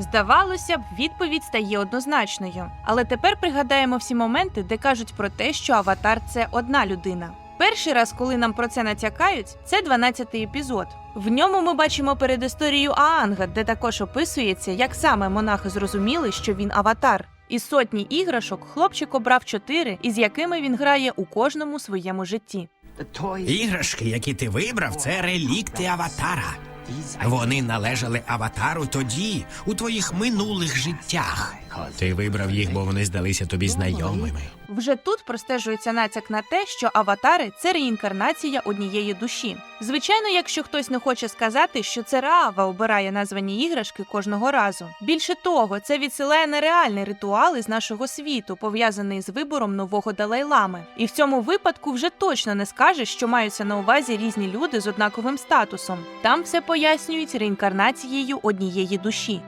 Здавалося б, відповідь стає однозначною. Але тепер пригадаємо всі моменти, де кажуть про те, що аватар це одна людина. Перший раз, коли нам про це натякають, це 12-й епізод. В ньому ми бачимо передісторію Аанга, де також описується, як саме монахи зрозуміли, що він аватар. Із сотні іграшок хлопчик обрав чотири, із якими він грає у кожному своєму житті. Іграшки, які ти вибрав, це релікти аватара. Вони належали аватару тоді, у твоїх минулих життях. Ти вибрав їх, бо вони здалися тобі знайомими. Вже тут простежується натяк на те, що аватари це реінкарнація однієї душі. Звичайно, якщо хтось не хоче сказати, що це Раава обирає названі іграшки кожного разу. Більше того, це відсилає на реальний ритуал із нашого світу, пов'язаний з вибором нового Далай-лами. І в цьому випадку вже точно не скажеш, що маються на увазі різні люди з однаковим статусом. Там все пояснюють реінкарнацією однієї душі.